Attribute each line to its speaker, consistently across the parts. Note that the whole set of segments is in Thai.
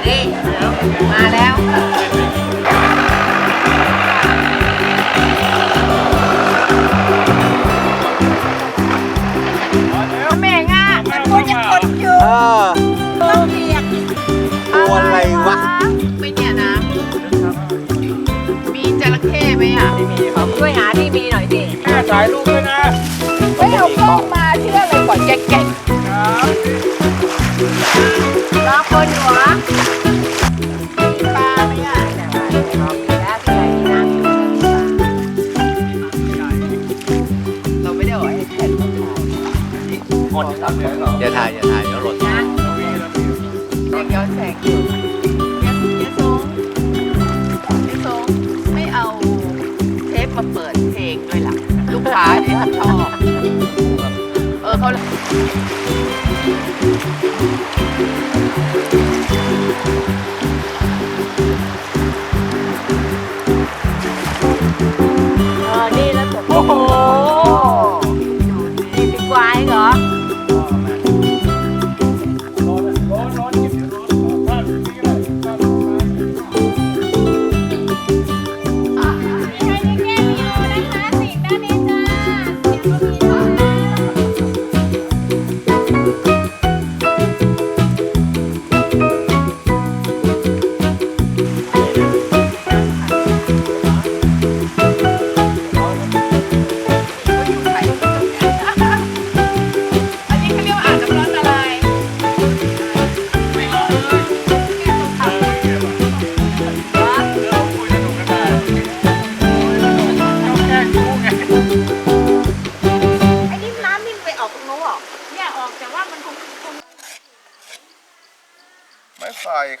Speaker 1: ด
Speaker 2: ห
Speaker 3: น่อยดิมาแล้วแม่งอะมันควรจะกดอยู่
Speaker 1: เออ
Speaker 3: ต้องเปียก
Speaker 1: ตัวอะไรวะ
Speaker 3: ไม่เนี่ยน้ำมีจระเข้ไหมอะ
Speaker 1: ไม่มีครับ
Speaker 3: ช่วยหาที่มีหน่อยดิ
Speaker 2: แม่ถ่ายรูปด้วยนะ
Speaker 3: ไม่เอากล้องมาเชื่อเลยกว่าเก่งๆรอคนอยู่เหรอมีปลาไหมอะแล้วที่ไหนมีน้ำเราไม่ได้เอาไอ้แผ่นมาถ่าย
Speaker 2: หมดครับเลยเหรอ
Speaker 1: อย่าถ่ายอย่าถ่ายเดี๋ยวหล่น
Speaker 3: ยังย้อนแสงอยู่เยเยสงเยสงไม่เอาเทปมาเปิดเพลงด้วยล่ะ ลูกค้าเนี่ยชอบเออเขา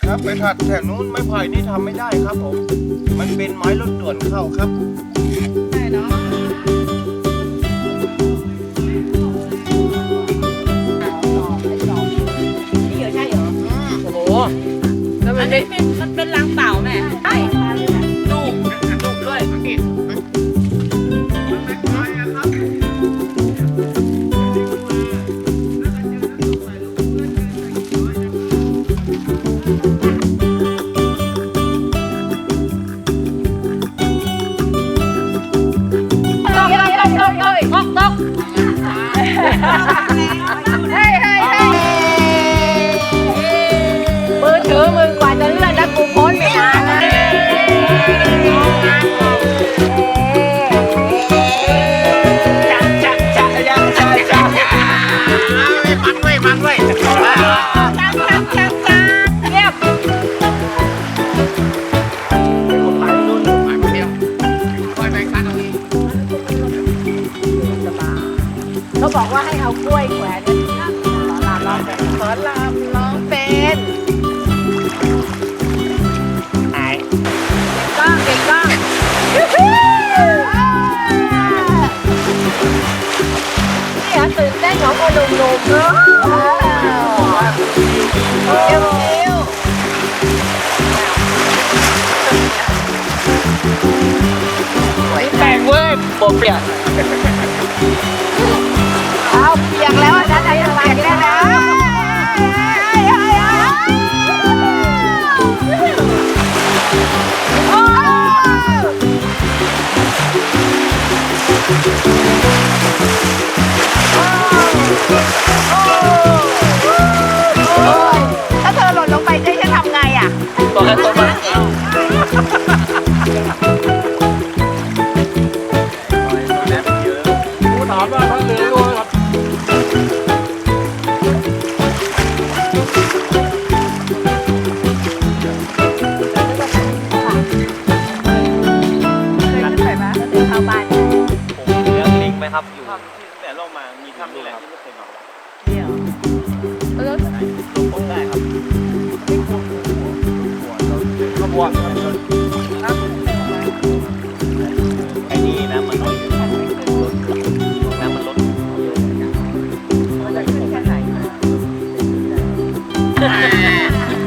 Speaker 2: ค
Speaker 3: รั
Speaker 1: บ ไปถัดแถวนู้นไม้ไผ่นี่ทำไม่ได้ครับผม มันเป็นไม้รถด่วนเข้าครับ
Speaker 3: ได้เนาะนี่เหรอใช่เหรอ
Speaker 1: โอ้โห
Speaker 3: แล้วมันเป็นมันเป็นรังเต่า เอวเอวสวย
Speaker 1: แต่งเว้ยโปเปียก
Speaker 3: เอาเปียกแล้ว
Speaker 1: บอก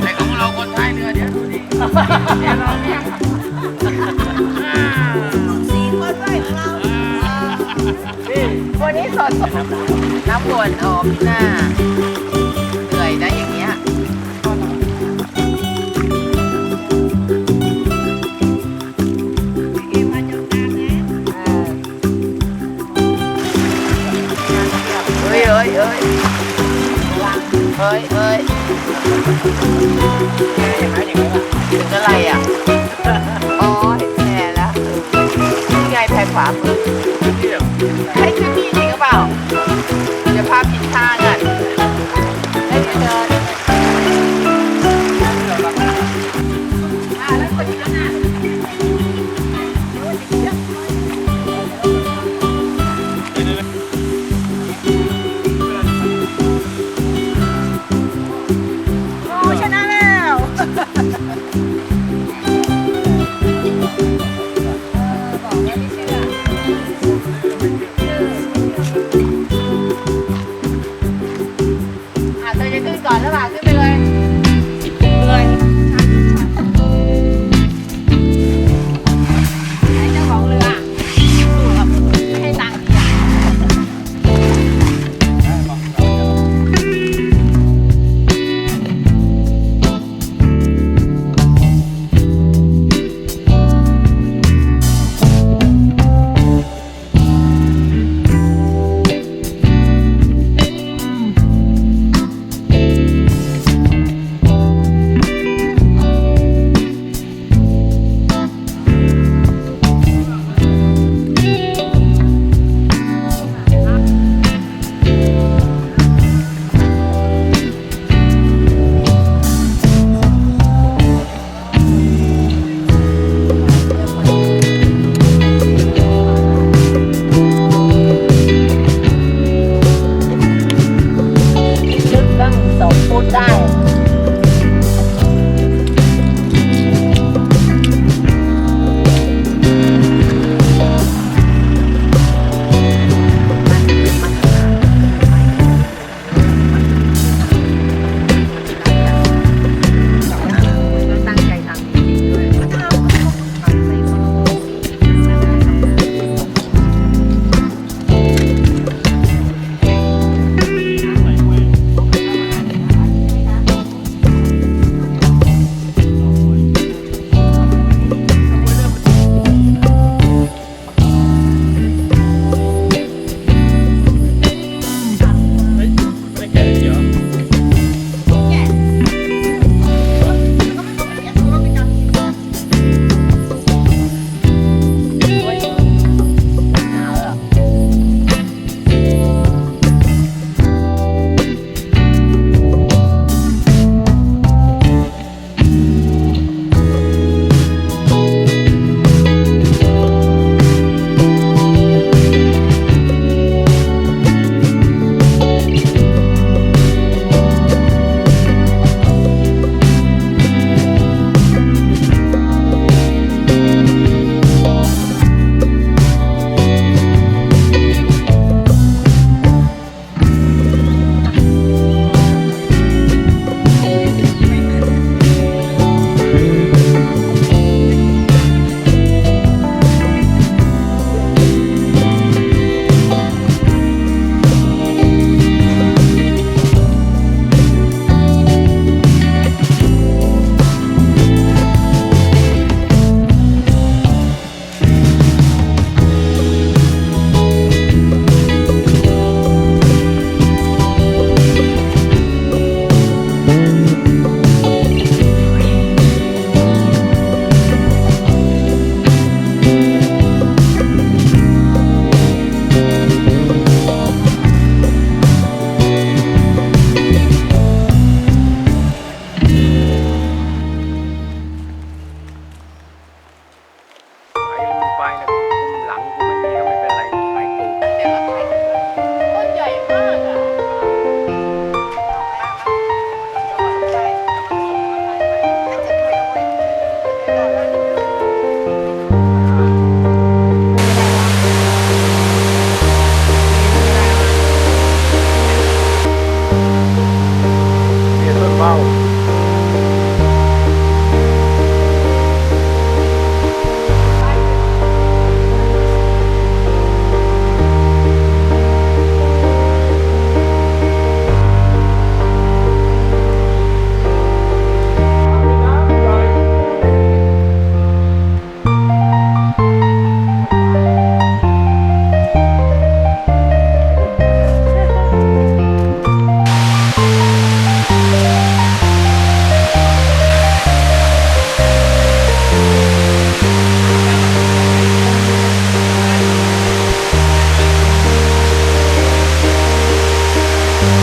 Speaker 1: แต่
Speaker 2: ของเรา
Speaker 3: คนใต้เนื้
Speaker 4: อเดี
Speaker 3: ยว
Speaker 4: ดดีนี่
Speaker 3: วันนี้สดนับวนออกหน้า เอ้ยเอ้ยถึงอะไรอะ อ๋อเห็นแพรแล้วนี่ไงแพรขวามือใช่คือนี่จริงหรือเปล่าเดี๋ยวพาผิดทาง time.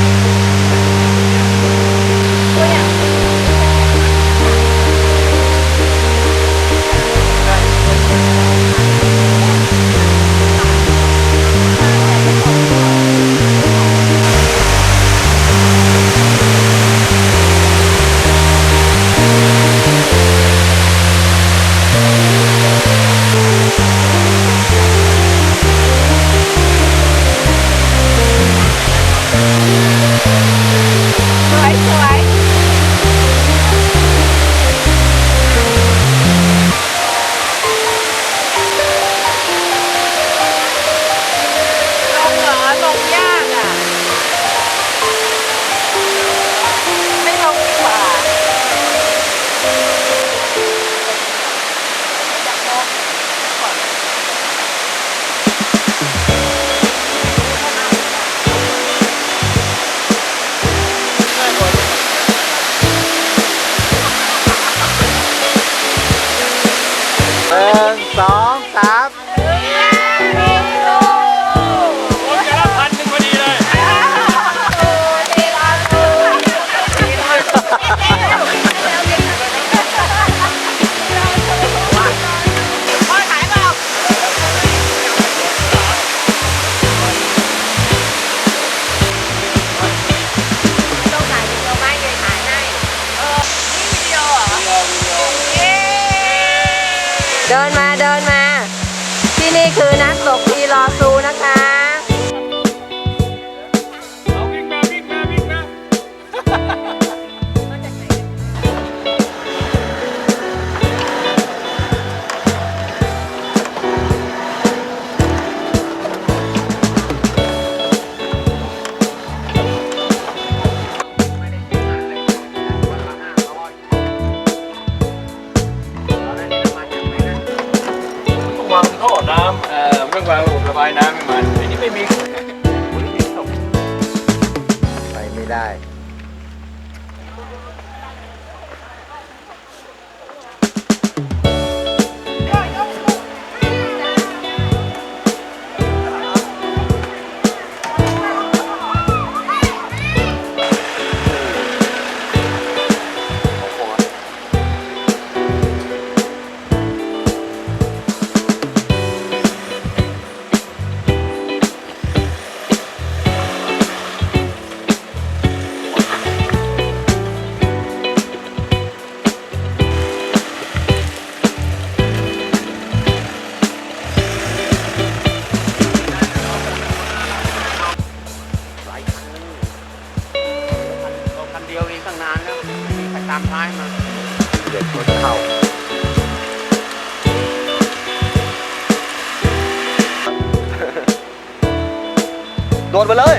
Speaker 3: Thank you. ด
Speaker 5: ไป
Speaker 6: เลย